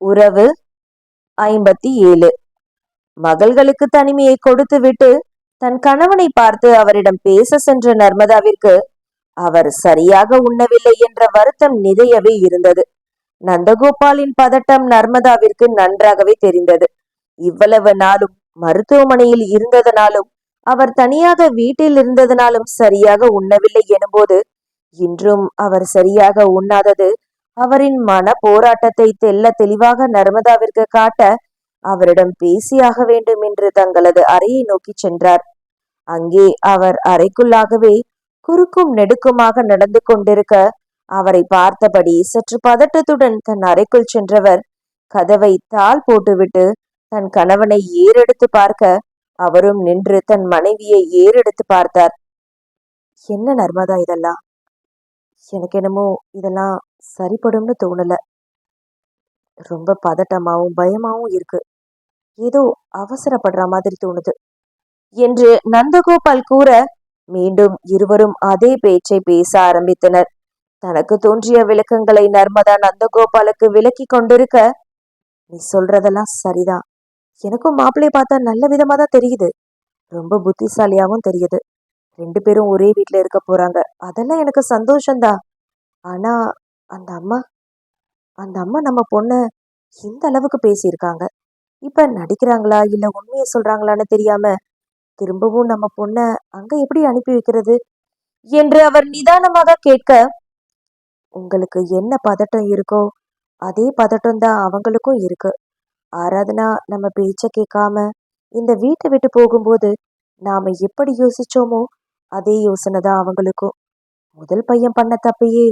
உறவு ஐம்பத்தி ஏழு. மகள்களுக்கு தனிமையை கொடுத்துவிட்டு தன் கணவனை பார்த்து அவரிடம் பேச சென்ற நர்மதாவிற்கு அவர் சரியாக உண்ணவில்லை என்ற வருத்தம் நிறையவே இருந்தது. நந்தகோபாலின் பதட்டம் நர்மதாவிற்கு நன்றாகவே தெரிந்தது. இவ்வளவு நாளும் மருத்துவமனையில் இருந்ததனாலும் அவர் தனியாக வீட்டில் இருந்ததனாலும் சரியாக உண்ணவில்லை எனும்போது இன்றும் அவர் சரியாக உண்ணாதது அவரின் மன போராட்டத்தை தெல்ல தெளிவாக நர்மதாவிற்கு காட்ட அவரிடம் பேசியாக வேண்டும் என்று தங்களது அறையை நோக்கி சென்றார். அங்கே அவர் அறைக்குள்ளாகவே குறுக்கும் நெடுக்குமாக நடந்து கொண்டிருக்க அவரை பார்த்தபடி சற்று பதட்டத்துடன் தன் அறைக்குள் சென்றவர் கதவை தாள் போட்டுவிட்டு தன் கணவனை ஏறெடுத்து பார்க்க அவரும் நின்று தன் மனைவியை ஏறெடுத்து பார்த்தார். என்ன நர்மதா இதெல்லாம்? எனக்கு என்னமோ இதெல்லாம் சரிப்படும்னு தோணல. ரொம்ப பதட்டமாவும் பயமாவும் இருக்கு. ஏதோ அவசரப்படுற மாதிரி தோணுது. என்று நந்தகோபால் கூற மீண்டும் இருவரும் அதே பேச்சை பேச ஆரம்பித்தனர். தனக்கு தோன்றிய விளக்கங்களை நர்மதா நந்தகோபாலுக்கு விளக்கி கொண்டிருக்க நீ சொல்றதெல்லாம் சரிதான் எனக்கும் மாப்பிள்ளைய பார்த்தா நல்ல விதமா தான் தெரியுது. ரொம்ப புத்திசாலியாவும் தெரியுது. ரெண்டு பேரும் ஒரே வீட்டுல இருக்க போறாங்க. அதெல்லாம் எனக்கு சந்தோஷம்தான் ஆனா அந்த அம்மா அந்த அம்மா நம்ம பொண்ண இந்த அளவுக்கு பேசியிருக்காங்க. இப்ப நடிக்கிறாங்களா இல்ல உண்மையை சொல்றாங்களான்னு தெரியாம திரும்பவும் நம்ம பொண்ண அங்க எப்படி அனுப்பி வைக்கிறது என்று அவர் நிதானமாக கேட்க உங்களுக்கு என்ன பதட்டம் இருக்கோ அதே பதட்டம் தான் அவங்களுக்கும் இருக்கு. ஆராதனா நம்ம பேச்ச கேட்காம இந்த வீட்டை விட்டு போகும்போது நாம எப்படி யோசிச்சோமோ அதே யோசனை தான் அவங்களுக்கும். முதல் பையன் பண்ண தப்பையே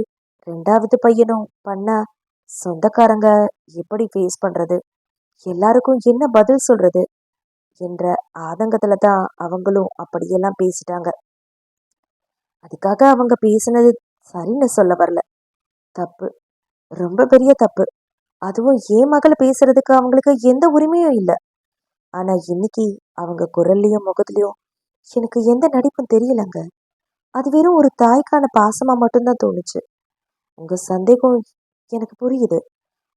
ரெண்டாவது பையனும் பண்ண சொந்தக்காரங்க எப்படி ஃபேஸ் பண்றது? எல்லாருக்கும் என்ன பதில் சொல்றது? என்ற ஆதங்கத்துல தான் அவங்களும் அப்படியெல்லாம் பேசிட்டாங்க. அதுக்காக அவங்க பேசினது சரின்னு சொல்ல வரல. தப்பு. ரொம்ப பெரிய தப்பு. அதுவும் என் மகளை பேசுறதுக்கு அவங்களுக்கு எந்த உரிமையும் இல்லை. ஆனா இன்னைக்கு அவங்க குரல்லையும் முகத்துலையும் எனக்கு எந்த நடிப்பும் தெரியலங்க. அது வெறும் ஒரு தாய்க்கான பாசமா மட்டும்தான் தோணுச்சு. உங்க சந்தேகம் எனக்கு புரியுது.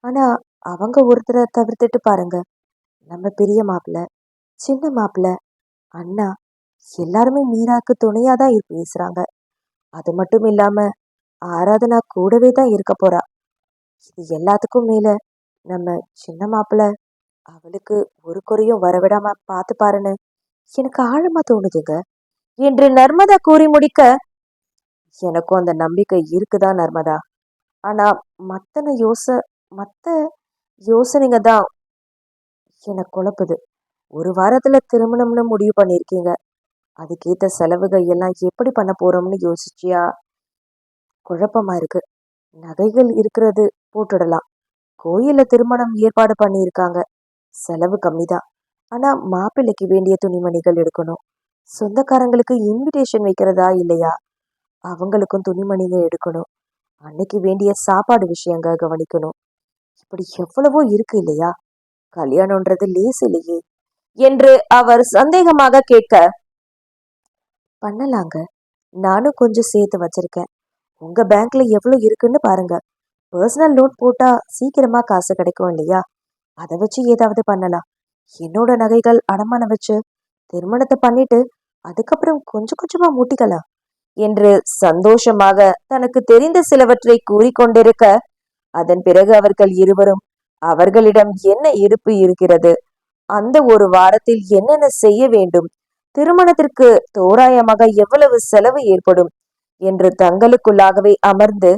ஆனா அவங்க ஒருத்தரை தவிர்த்துட்டு பாருங்க. நம்ம பெரிய மாப்பிள்ள சின்ன மாப்பிள்ள அண்ணா எல்லாருமே மீராக்கு துணையா தான் இரு- பேசுறாங்க. அது மட்டும் இல்லாம ஆராதனா கூடவே தான் இருக்க போறா. இது எல்லாத்துக்கும் மேல நம்ம சின்ன மாப்பிள்ள அவளுக்கு ஒரு குறையும் வரவிடாம பார்த்து பாருன்னு எனக்கு ஆழமா தோணுதுங்க. என்று நர்மதா கூறி முடிக்க எனக்கும் அந்த நம்பிக்கை இருக்குதா நர்மதா? ஆனால் மத்தனை யோச மற்ற யோசனைங்க தான் என்னை குழப்புது. ஒரு வாரத்தில் திருமணம்னு முடிவு பண்ணியிருக்கீங்க அதுக்கேற்ற செலவுகள் எல்லாம் எப்படி பண்ண போகிறோம்னு யோசிச்சியா? குழப்பமா இருக்குது நகைகள் இருக்கிறது போட்டுடலாம். கோயிலில் திருமணம் ஏற்பாடு பண்ணியிருக்காங்க. செலவு கம்மி தான் ஆனால் மாப்பிள்ளைக்கு வேண்டிய துணிமணிகள் எடுக்கணும். சொந்தக்காரங்களுக்கு இன்விடேஷன் வைக்கிறதா இல்லையா? அவங்களுக்கும் துணிமணிகள் எடுக்கணும். அன்னைக்கு வேண்டிய சாப்பாடு விஷயங்க கவனிக்கணும். இப்படி எவ்வளவோ இருக்கு இல்லையா? கல்யாணம்ன்றது லேஸ் இல்லையே? என்று அவர் சந்தேகமாக கேட்க பண்ணலாங்க. நானும் கொஞ்சம் சேர்த்து வச்சிருக்கேன். உங்க பேங்க்ல எவ்வளவு இருக்குன்னு பாருங்க. பர்சனல் லோன் போட்டா சீக்கிரமா காசு கிடைக்கும் இல்லையா? அதை வச்சு ஏதாவது பண்ணலாம். என்னோட நகைகள் அடமானம் வச்சு திருமணத்தை பண்ணிட்டு அதுக்கப்புறம் கொஞ்சம் கொஞ்சமா மூட்டிக்கலாம். என்று சந்தோஷமாக தனக்கு தெரிந்த சிலவற்றை கூறிக்கொண்டிருக்க அதன் பிறகு அவர்கள் இருவரும் அவர்களிடம் என்ன இருப்பு இருக்கிறது? அந்த ஒரு வாரத்தில் என்னென்ன செய்ய வேண்டும்? திருமணத்திற்கு தோராயமாக எவ்வளவு செலவு ஏற்படும்? என்று தங்களுக்குள்ளாகவே அமர்ந்து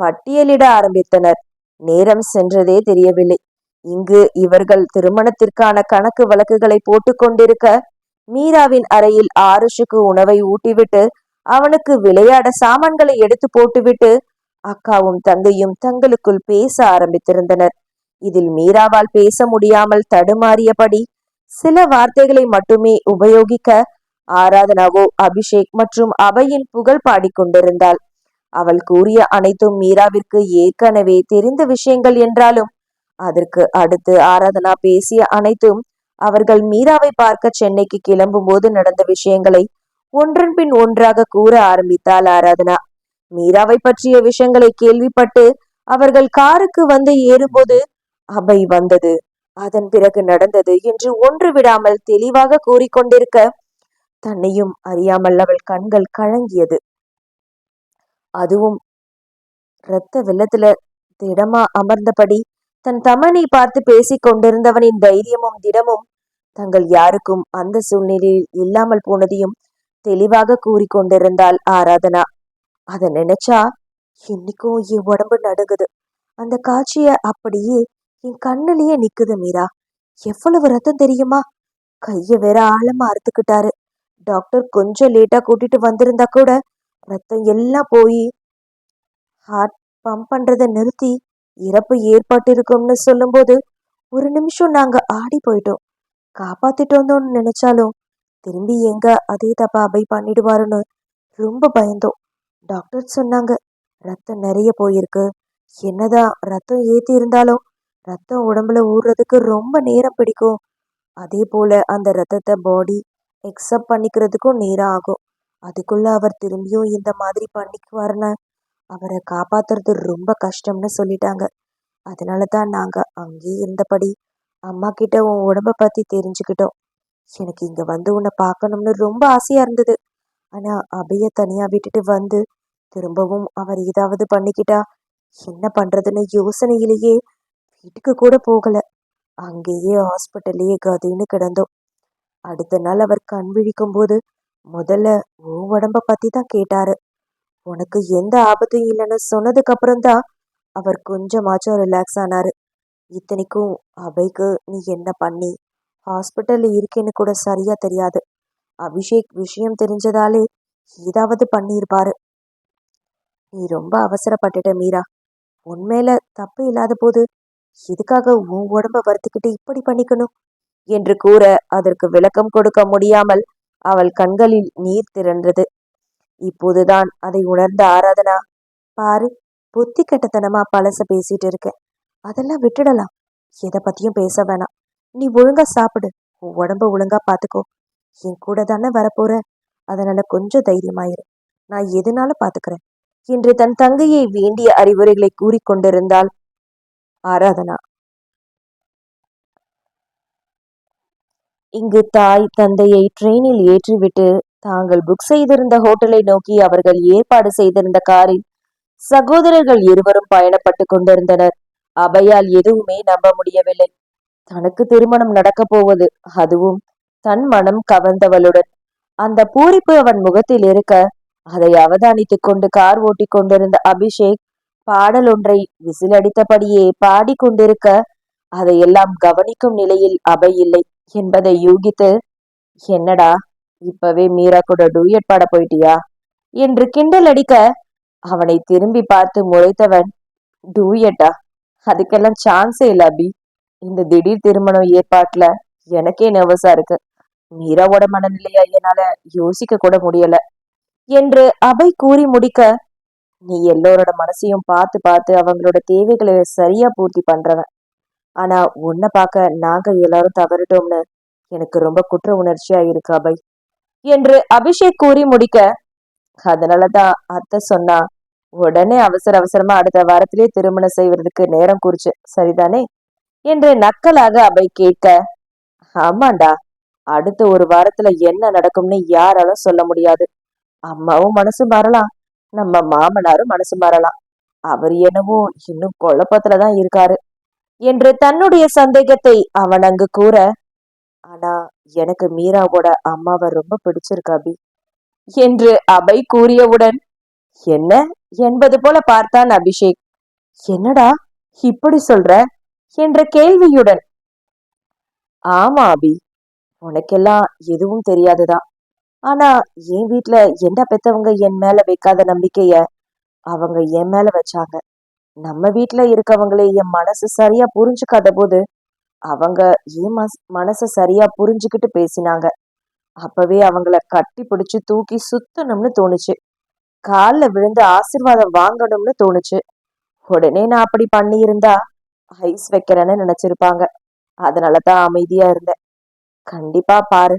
பட்டியலிட ஆரம்பித்தனர். நேரம் சென்றதே தெரியவில்லை. இங்கு இவர்கள் திருமணத்திற்கான கணக்கு வழக்குகளை போட்டுக் கொண்டிருக்க மீராவின் அறையில் ஆருஷுக்கு உணவை ஊட்டிவிட்டு அவனுக்கு விளையாட சாமான்களை எடுத்து போட்டுவிட்டு அக்காவும் தங்கையும் தங்களுக்குள் பேச ஆரம்பித்திருந்தனர். இதில் மீராவால் பேச முடியாமல் தடுமாறியபடி சில வார்த்தைகளை மட்டுமே உபயோகிக்க ஆராதனாவோ அபிஷேக் மற்றும் அவையின் புகழ் பாடிக்கொண்டிருந்தாள் அவள் கூறிய அனைத்தும் மீராவிற்கு ஏற்கனவே தெரிந்த விஷயங்கள் என்றாலும் அதற்கு அடுத்து ஆராதனா பேசிய அனைத்தும் அவர்கள் மீராவை பார்க்க சென்னைக்கு கிளம்பும் போது நடந்த விஷயங்களை ஒன்றன் பின் ஒன்றாக கூற ஆரம்பித்தாள் ஆராதனா. மீராவை பற்றிய விஷயங்களை கேள்விப்பட்டு அவர்கள் காருக்கு வந்து ஏறும்போது அபை வந்தது. அதன் பிறகு நடந்தது என்று ஒன்று விடாமல் தெளிவாக கூறிக்கொண்டிருக்க தன்னையும் அறியாமல் அவள் கண்கள் கலங்கியது. அதுவும் இரத்த வெள்ளத்துல திடமா அமர்ந்தபடி தன் தமனை பார்த்து பேசிக் கொண்டிருந்தவனின் தைரியமும் திடமும் தங்கள் யாருக்கும் அந்த சூழ்நிலையில் இல்லாமல் போனதையும் தெளிவாக கூறிக்கொண்டிருந்தாள் ஆராதனா. அதை நினைச்சா இன்னைக்கும் என் உடம்பு நடுங்குது. அந்த காட்சிய அப்படியே என் கண்ணிலேயே நிக்குது மீரா. எவ்வளவு ரத்தம் தெரியுமா? கைய வேற ஆழமா அறுத்துக்கிட்டாரு. டாக்டர் கொஞ்சம் லேட்டா கூட்டிட்டு வந்திருந்தா கூட ரத்தம் எல்லாம் போய் ஹார்ட் பம்ப் பண்றதை நிறுத்தி இறப்பு ஏற்பட்டிருக்கும்னு சொல்லும்போது ஒரு நிமிஷம் நாங்க ஆடி போயிட்டோம். காப்பாத்திட்டு வந்தோம்னு நினைச்சாலும் திரும்பி எங்க? அதே தப்பா அபை பண்ணிடுவாருன்னு ரொம்ப பயந்தோம். டாக்டர் சொன்னாங்க ரத்தம் நிறைய போயிருக்கு. என்னதான் ரத்தம் ஏத்தி இருந்தாலும் ரத்தம் உடம்புல ஊறுறதுக்கு ரொம்ப நேரம் பிடிக்கும். அதே போல அந்த ரத்தத்தை பாடி எக்ஸப்ட் பண்ணிக்கிறதுக்கும் நேரம் ஆகும். அதுக்குள்ள அவர் திரும்பியும் இந்த மாதிரி பண்ணிக்குவாருன்னு அவரை காப்பாத்துறது ரொம்ப கஷ்டம்னு சொல்லிட்டாங்க. அதனால தான் நாங்கள் அங்கேயே இருந்தபடி அம்மா கிட்ட உன் உடம்ப பற்றி தெரிஞ்சுக்கிட்டோம். எனக்கு இங்க வந்து உன்னை பார்க்கணும்னு ரொம்ப ஆசையா இருந்தது. ஆனா அபைய தனியா விட்டுட்டு வந்து திரும்பவும் அவர் ஏதாவது பண்ணிக்கிட்டா என்ன பண்றதுன்னு யோசனையிலேயே வீட்டுக்கு கூட போகல. அங்கேயே ஹாஸ்பிட்டல்லையே கதின்னு கிடந்தோம். அடுத்த நாள் அவர் கண் விழிக்கும் போது முதல்ல ஓ உடம்ப பத்தி தான் கேட்டாரு. உனக்கு எந்த ஆபத்தும் இல்லைன்னு சொன்னதுக்கு அப்புறம்தான் அவர் கொஞ்சமாச்சும் ரிலாக்ஸ் ஆனாரு. இத்தனைக்கும் அபைக்கு நீ என்ன பண்ணி ஹாஸ்பிட்டல்ல இருக்கேன்னு கூட சரியா தெரியாது. அபிஷேக் விஷயம் தெரிஞ்சதாலே ஏதாவது பண்ணியிருப்பாரு. நீ ரொம்ப அவசரப்பட்டுட்ட மீரா. உண்மையில தப்பு இல்லாத போது எதுக்காக உன் உடம்ப வருத்திக்கிட்டு இப்படி பண்ணிக்கணும்? என்று கூற அதற்கு விளக்கம் கொடுக்க முடியாமல் அவள் கண்களில் நீர் திரண்டது. இப்போதுதான் அதை உணர்ந்த ஆராதனா பாரு புத்தி கெட்டத்தனமா பழச பேசிட்டு இருக்க. அதெல்லாம் விட்டுடலாம். எதை பத்தியும் பேச வேணாம். நீ ஒழுங்கா சாப்பிடு. உன் உடம்ப ஒழுங்கா பாத்துக்கோ. என் கூட தானே வரப்போற. அதனால கொஞ்சம் தைரியமாயிரு. நான் எதுனாலும் பாத்துக்கிறேன். என்று தன் தங்கையை வேண்டிய அறிவுரைகளை கூறிக்கொண்டிருந்தாள் ஆராதனா. இங்கு தாய் தந்தையை ட்ரெயினில் ஏற்றிவிட்டு தாங்கள் புக் செய்திருந்த ஹோட்டலை நோக்கி அவர்கள் ஏற்பாடு செய்திருந்த காரில் சகோதரர்கள் இருவரும் பயணப்பட்டு கொண்டிருந்தனர். அபையால் எதுவுமே நம்ப முடியவில்லை. தனக்கு திருமணம் நடக்கப் போவது அதுவும் தன் மனம் கவர்ந்தவளுடன். அந்த பூரிப்பு அவன் முகத்தில் இருக்க அதை அவதானித்துக் கொண்டு கார் ஓட்டி கொண்டிருந்த அபிஷேக் பாடல் ஒன்றை விசிலடித்தபடியே பாடிக்கொண்டிருக்க அதையெல்லாம் கவனிக்கும் நிலையில் அபை இல்லை என்பதை யூகித்து என்னடா இப்பவே மீரா கூட டூயட் பாட போயிட்டியா? என்று கிண்டல் அடிக்க அவனை திரும்பி பார்த்து முறைத்தவன் டூயட்டா? அதுக்கெல்லாம் சான்ஸே இல்லை அபி. இந்த திடீர் திருமணம் ஏற்பாட்டுல எனக்கே நர்வஸா இருக்கு. மீராவோட மனநிலையா என்னால யோசிக்க கூட முடியல. என்று அபை கூறி முடிக்க நீ எல்லோரோட மனசையும் பார்த்து பார்த்து அவங்களோட தேவைகளை சரியா பூர்த்தி பண்றவன். ஆனா உன்னை பார்க்க நாங்க எல்லாரும் தவறிட்டோம்னு எனக்கு ரொம்ப குற்ற உணர்ச்சியா இருக்கு அபை. என்று அபிஷேக் கூறி முடிக்க அதனாலதான் அத்தை சொன்னா உடனே அவசர அவசரமா அடுத்த வாரத்திலேயே திருமணம் செய்வதற்கு நேரம் குறிச்சு. சரிதானே? என்று நக்கலாக அவை கேட்க ஆமாண்டா அடுத்த ஒரு வாரத்துல என்ன நடக்கும்னு யாராலும் சொல்ல முடியாது. அம்மாவும் மனசு மாறலாம் நம்ம மாமனாரும் மனசு மாறலாம். அவர் என்னவோ இன்னும் குழப்பத்துலதான் இருக்காரு என்று தன்னுடைய சந்தேகத்தை அவன் அங்கு கூற ஆனா எனக்கு மீராவோட அம்மாவை ரொம்ப பிடிச்சிருக்கு அபி என்று அபை கூறியவுடன் என்ன? என்பது போல பார்த்தான் அபிஷேக். என்னடா இப்படி சொல்ற? என்ற கேள்வியுடன் ஆமா அபி உனக்கெல்லாம் எதுவும் தெரியாதுதான். ஆனா என் வீட்டுல என்ன பெத்தவங்க என் மேல வைக்காத நம்பிக்கைய அவங்க என் மேல வச்சாங்க. நம்ம வீட்டுல இருக்கவங்களே என் மனசு சரியா புரிஞ்சுக்காத போது அவங்க என் மஸ் மனச சரியா புரிஞ்சுக்கிட்டு பேசினாங்க. அப்பவே அவங்கள கட்டி பிடிச்சு தூக்கி சுத்தணும்னு தோணுச்சு. காலில் விழுந்து ஆசிர்வாதம் வாங்கணும்னு தோணுச்சு. உடனே நான் அப்படி பண்ணியிருந்தா ஐஸ் வைக்கிறேன்னு நினைச்சிருப்பாங்க. அதனாலதான் அமைதியா இருந்தேன். கண்டிப்பா பாரு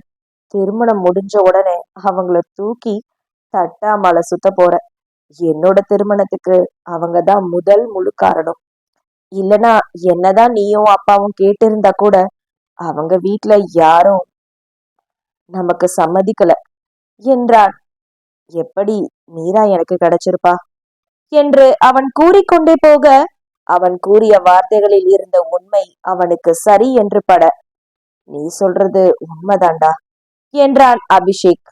திருமணம் முடிஞ்ச உடனே அவங்கள தூக்கி தட்டா மலை சுத்த போறேன். என்னோட திருமணத்துக்கு அவங்க தான் முதல் முழு காரணம். இல்லனா என்னதான் நீயும் அப்பாவும் கேட்டிருந்தா கூட அவங்க வீட்டுல யாரும் நமக்கு சம்மதிக்கல. என்றான். எப்படி மீரா எனக்கு கிடைச்சிருப்பா? என்று அவன் கூறிக்கொண்டே போக அவன் கூறிய வார்த்தைகளில் இருந்த உண்மை அவனுக்கு சரி என்று பட நீ சொல்றது உண்மைதாண்டா? என்றான் அபிஷேக்.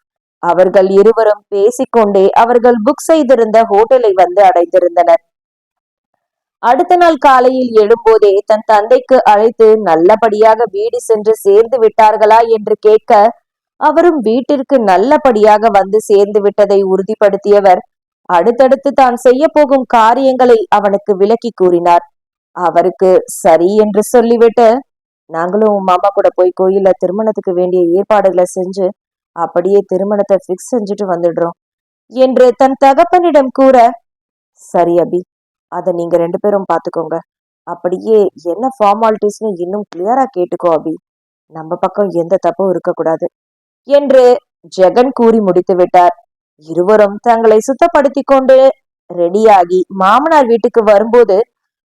அவர்கள் இருவரும் பேசிக்கொண்டே அவர்கள் புக் செய்திருந்த ஹோட்டலை வந்து அடைந்திருந்தனர். அடுத்த நாள் காலையில் எழும்போதே தன் தந்தைக்கு அழைத்து நல்லபடியாக வீடு சென்று சேர்ந்து விட்டார்களா? என்று கேட்க அவரும் வீட்டிற்கு நல்லபடியாக வந்து சேர்ந்து விட்டதை உறுதிப்படுத்தியவர் அடுத்தடுத்து தான் செய்ய போகும் காரியங்களை அவனுக்கு விளக்கி கூறினார். அவருக்கு சரி என்று சொல்லிவிட்டு நாங்களும் உன் மாமா கூட போய் கோயில்ல திருமணத்துக்கு வேண்டிய ஏற்பாடுகளை செஞ்சு அப்படியே திருமணத்தை ஃபிக்ஸ் செஞ்சுட்டு வந்துடுறோம் என்று தன் தகப்பனிடம் கூற சரி அபி அதை நீங்க ரெண்டு பேரும் பார்த்துக்கோங்க அப்படியே என்ன ஃபார்மாலிட்டிஸ்னு இன்னும் கிளியரா கேட்டுக்கோ அபி. நம்ம பக்கம் எந்த தப்பும் இருக்கக்கூடாது என்று ஜெகன் கூறி முடித்து விட்டார் இருவரும் தங்களை சுத்தப்படுத்தி கொண்டு ரெடியாகி மாமனார் வீட்டுக்கு வரும்போது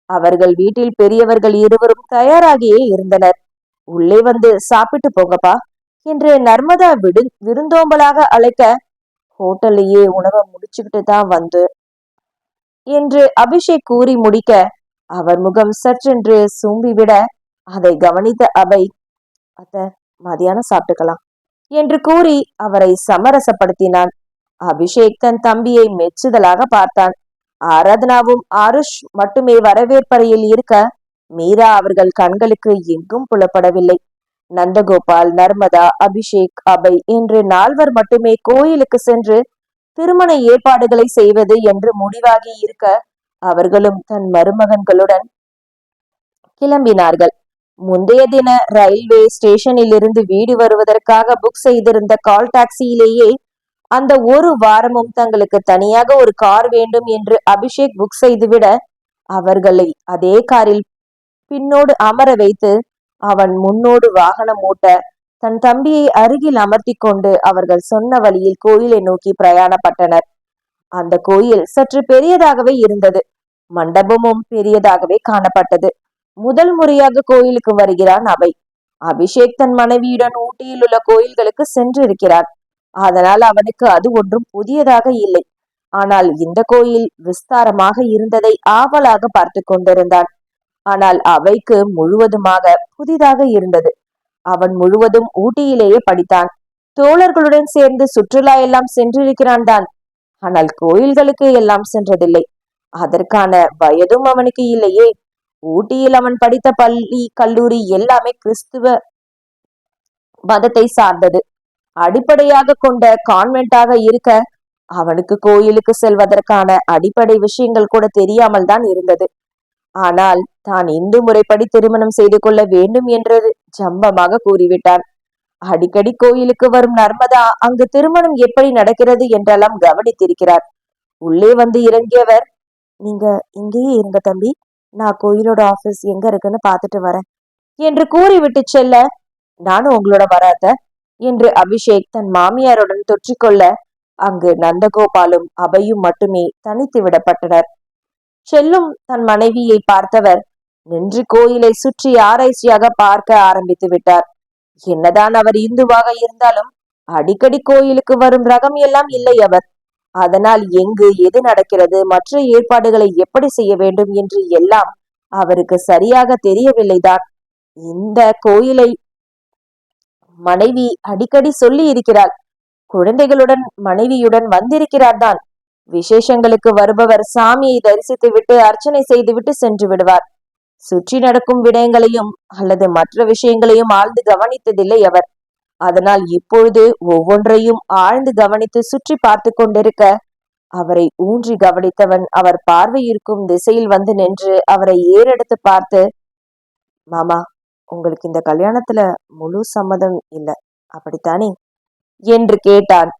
அவர்கள் வீட்டில் பெரியவர்கள் இருவரும் தயாராகியே இருந்தனர். உள்ளே வந்து சாப்பிட்டு போங்கப்பா என்று நர்மதா விடு விருந்தோம்பலாக அழைக்க ஹோட்டல்லையே உணவை முடிச்சுக்கிட்டு தான் வந்து என்று அபிஷேக் கூறி முடிக்க அவர் முகம் சற்றென்று சூம்பிவிட அதை கவனித்த அபை அத்த மதியானம் சாப்பிட்டுக்கலாம் என்று கூறி அவரை சமரசப்படுத்தினான். அபிஷேக் தன் தம்பியை மெச்சுதலாக பார்த்தான். ஆராதனாவும் ஆருஷ் மட்டுமே வரவேற்பறையில் இருக்க மீரா அவர்கள் கண்களுக்கு எங்கும் புலப்படவில்லை. நந்தகோபால் நர்மதா அபிஷேக் அபை என்று நால்வர் மட்டுமே கோயிலுக்கு சென்று திருமண ஏற்பாடுகளை செய்வது என்று முடிவாகி இருக்க அவர்களும் தன் மருமகன்களுடன் கிளம்பினார்கள். முந்தைய தின ரயில்வே ஸ்டேஷனில் இருந்து வீடு வருவதற்காக புக் செய்திருந்த கால் டாக்ஸியிலேயே அந்த ஒரு வாரமும் தங்களுக்கு தனியாக ஒரு கார் வேண்டும் என்று அபிஷேக் புக் செய்துவிட அவர்களை அதே காரில் பின்னோடு அமர வைத்து அவன் முன்னோடு வாகனம் ஓட்ட தன் தம்பியை அருகில் அமர்த்தி கொண்டு அவர்கள் சொன்ன வழியில் கோயிலை நோக்கி பிரயாணப்பட்டனர். அந்த கோயில் சற்று பெரியதாகவே இருந்தது. மண்டபமும் பெரியதாகவே காணப்பட்டது. முதல் முறையாக கோயிலுக்கு வருகிறான் அவை அபிஷேக் தன் மனைவியுடன் ஊட்டியில் உள்ள கோயில்களுக்கு சென்றிருக்கிறான் அதனால் அவனுக்கு அது ஒன்றும் புதியதாக இல்லை. ஆனால் இந்த கோயில் விஸ்தாரமாக இருந்ததை ஆவலாக பார்த்து கொண்டிருந்தான். ஆனால் அவைக்கு முழுவதுமாக புதிதாக இருந்தது. அவன் முழுவதும் ஊட்டியிலேயே படித்தான். தோழர்களுடன் சேர்ந்து சுற்றுலா எல்லாம் சென்றிருக்கிறான் தான். ஆனால் கோயில்களுக்கு எல்லாம் சென்றதில்லை. அதற்கான வயதும் அவனுக்கு இல்லையே. ஊட்டியில் அவன் படித்த பள்ளி கல்லூரி எல்லாமே கிறிஸ்துவ மதத்தை சார்ந்தது. அடிப்படையாக கொண்ட கான்வென்ட்டாக இருக்க அவனுக்கு கோயிலுக்கு செல்வதற்கான அடிப்படை விஷயங்கள் கூட தெரியாமல் தான் இருந்தது. ஆனால் தான் இந்து முறைப்படி திருமணம் செய்து கொள்ள வேண்டும் என்றது ஜம்பமாக கூறிவிட்டான். அடிக்கடி கோயிலுக்கு வரும் நர்மதா அங்கு திருமணம் எப்படி நடக்கிறது என்றெல்லாம் கவனித்திருக்கிறார். உள்ளே வந்து இறங்கியவர் நீங்க இங்கேயே இருங்க தம்பி நான் கோயிலோட ஆபீஸ் எங்க இருக்குன்னு பாத்துட்டு வரேன் என்று கூறிவிட்டு செல்ல நானும் உங்களோட வராத என்று அபிஷேக் தன் மாமியாருடன் தொற்றிக்கொள்ள அங்கு நந்தகோபாலும் அபையும் மட்டுமே தனித்து விடப்பட்டனர். செல்லும் தன் மனைவியை பார்த்தவர் நின்று கோயிலை சுற்றி ஆராய்ச்சியாக பார்க்க ஆரம்பித்து விட்டார். என்னதான் அவர் இந்துவாக இருந்தாலும் அடிக்கடி கோயிலுக்கு வரும் ரகம் எல்லாம் இல்லை அவர். அதனால் எங்கு எது நடக்கிறது மற்ற ஏற்பாடுகளை எப்படி செய்ய வேண்டும் என்று எல்லாம் அவருக்கு சரியாக தெரியவில்லைதான். இந்த கோயிலை மனைவி அடிக்கடி சொல்லி இருக்கிறாள். குழந்தைகளுடன் மனைவியுடன் வந்திருக்கிறார் தான். விசேஷங்களுக்கு வருபவர் சாமியை தரிசித்து விட்டு அர்ச்சனை செய்துவிட்டு சென்று விடுவார். சுற்றி நடக்கும் விடயங்களையும் அல்லது மற்ற விஷயங்களையும் ஆழ்ந்து கவனித்ததில்லை அவர். அதனால் இப்பொழுது ஒவ்வொன்றையும் ஆழ்ந்து கவனித்து சுற்றி பார்த்து கொண்டிருக்க அவரை ஊன்றி கவனித்தவன் அவர் பார்வை இருக்கும் திசையில் வந்து நின்று அவரை ஏறெடுத்து பார்த்து மாமா உங்களுக்கு இந்த கல்யாணத்துல முழு சம்மதம் இல்லை. அப்படித்தானே? என்று கேட்டான்.